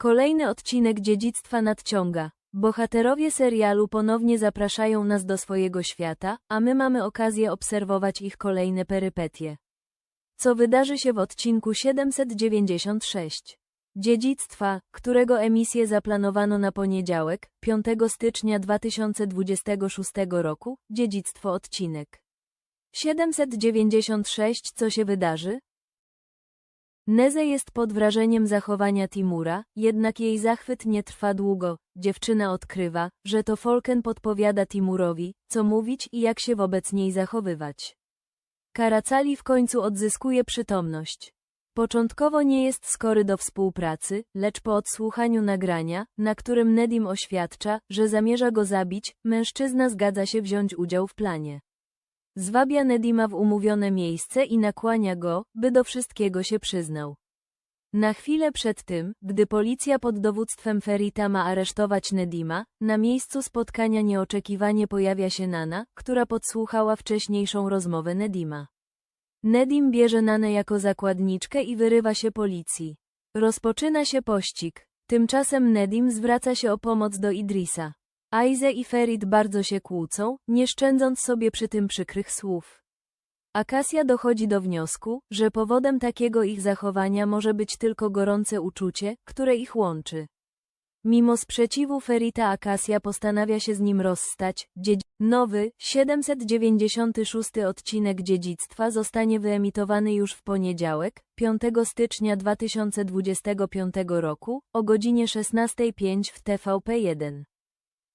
Kolejny odcinek dziedzictwa nadciąga. Bohaterowie serialu ponownie zapraszają nas do swojego świata, a my mamy okazję obserwować ich kolejne perypetie. Co wydarzy się w odcinku 796? Dziedzictwa, którego emisję zaplanowano na poniedziałek, 5 stycznia 2026 roku, dziedzictwo odcinek. 796 Co się wydarzy? Neze jest pod wrażeniem zachowania Timura, jednak jej zachwyt nie trwa długo. Dziewczyna odkrywa, że to Folken podpowiada Timurowi, co mówić i jak się wobec niej zachowywać. Karacali w końcu odzyskuje przytomność. Początkowo nie jest skory do współpracy, lecz po odsłuchaniu nagrania, na którym Nedim oświadcza, że zamierza go zabić, mężczyzna zgadza się wziąć udział w planie. Zwabia Nedima w umówione miejsce i nakłania go, by do wszystkiego się przyznał. Na chwilę przed tym, gdy policja pod dowództwem Ferita ma aresztować Nedima, na miejscu spotkania nieoczekiwanie pojawia się Nana, która podsłuchała wcześniejszą rozmowę Nedima. Nedim bierze Nanę jako zakładniczkę i wyrywa się policji. Rozpoczyna się pościg. Tymczasem Nedim zwraca się o pomoc do Idrisa. Aize i Ferit bardzo się kłócą, nie szczędząc sobie przy tym przykrych słów. Akasia dochodzi do wniosku, że powodem takiego ich zachowania może być tylko gorące uczucie, które ich łączy. Mimo sprzeciwu Ferita Akasia postanawia się z nim rozstać. Dziedzi Nowy, 796 odcinek Dziedzictwa zostanie wyemitowany już w poniedziałek, 5 stycznia 2025 roku, o godzinie 16.05 w TVP1.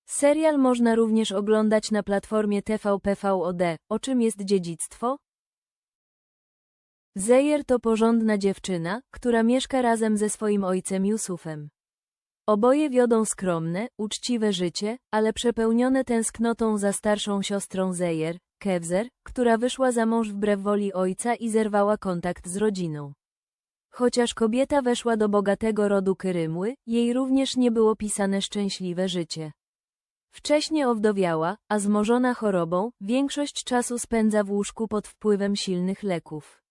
Serial można również oglądać na platformie TVP VOD. O czym jest dziedzictwo? Zejer to porządna dziewczyna, która mieszka razem ze swoim ojcem Jusufem. Oboje wiodą skromne, uczciwe życie, ale przepełnione tęsknotą za starszą siostrą Zejer, Kewzer, która wyszła za mąż wbrew woli ojca i zerwała kontakt z rodziną. Chociaż kobieta weszła do bogatego rodu Kyrymły, jej również nie było pisane szczęśliwe życie. Wcześnie owdowiała, a zmożona chorobą, większość czasu spędza w łóżku pod wpływem silnych leków.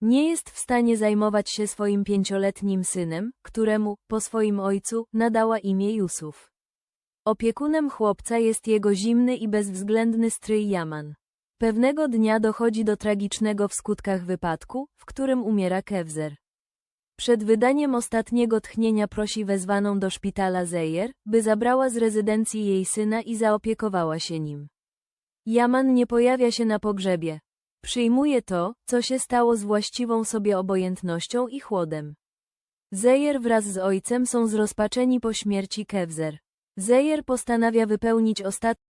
Nie jest w stanie zajmować się swoim pięcioletnim synem, któremu, po swoim ojcu, nadała imię Jusuf. Opiekunem chłopca jest jego zimny i bezwzględny stryj Yaman. Pewnego dnia dochodzi do tragicznego w skutkach wypadku, w którym umiera Kewzer. Przed wydaniem ostatniego tchnienia prosi wezwaną do szpitala Zejer, by zabrała z rezydencji jej syna i zaopiekowała się nim. Yaman nie pojawia się na pogrzebie. Przyjmuje to, co się stało z właściwą sobie obojętnością i chłodem. Zejer wraz z ojcem są zrozpaczeni po śmierci Kewzer. Zejer postanawia wypełnić ostatni